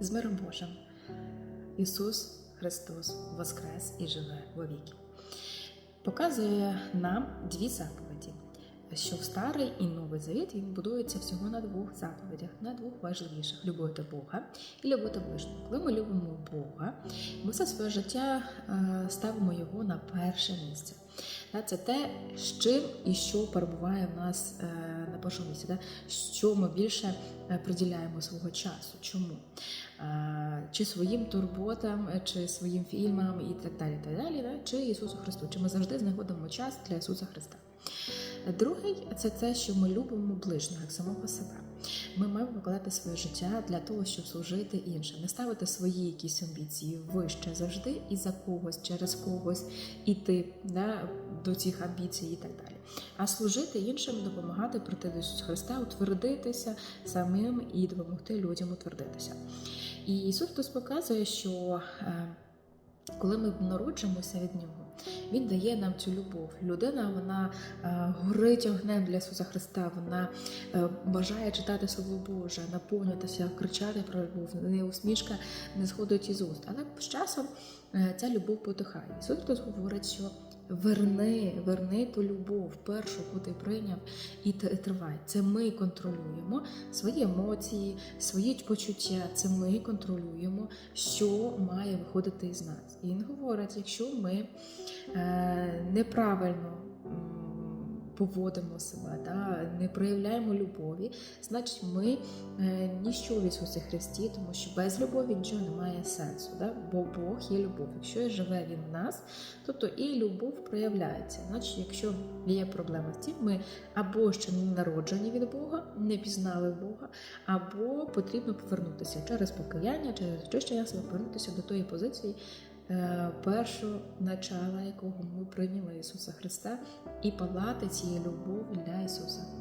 з миром Божим. Ісус Христос воскрес і живе вовіки. Показує нам дві заповіді, що в старий і новий завіт він будується всього на двох заповідях, на двох важливіших любити Бога і любити ближнього. Коли ми любимо Бога, ми все своє життя е, ставимо його на перше місце. Це те, з чим і що перебуває в нас е, на першому місці, що ми більше е, приділяємо свого часу. Чому? Е, Чи своїм турботам, чи своїм фільмам і так далі, так далі, чи Ісусу Христу, чи ми завжди знаходимо час для Ісуса Христа. Другий це те, що ми любимо ближнього як самого себе. Ми маємо викладати своє життя для того, щоб служити іншим, не ставити свої якісь амбіції вище завжди і за когось, через когось іти да, до цих амбіцій і так далі. А служити іншим, допомагати прийти до Ісуса Христа, утвердитися самим і допомогти людям утвердитися. І Ісус Христос показує, що е, коли ми народжуємося від Нього, Він дає нам цю любов. Людина вона е, горить огнем для Ісуса Христа, вона е, бажає читати Слово Боже, наповнюватися, кричати про любов. Не усмішка не сходить із уст. Але з часом е, ця любов потихає. Ісус Христос говорить, що верни, верни ту любов, першу, яку ти прийняв, і тривай. Це ми контролюємо свої емоції, свої почуття. Це ми контролюємо, що має виходити із нас. І він говорить, якщо ми е, неправильно. Поводимо себе, да, не проявляємо любові, значить ми е, ніщо в Ісусі Христі, тому що без любові нічого немає сенсу. Да? Бо Бог є любов. Якщо живе Він в нас, тобто і любов проявляється. Значить, якщо є проблема з цим, ми або ще не народжені від Бога, не пізнали Бога, або потрібно повернутися через покаяння, через очищення себе, повернутися до тої позиції. Е, Першого начала, якого ми прийняли Ісуса Христа, і палати цієї любові для Ісуса.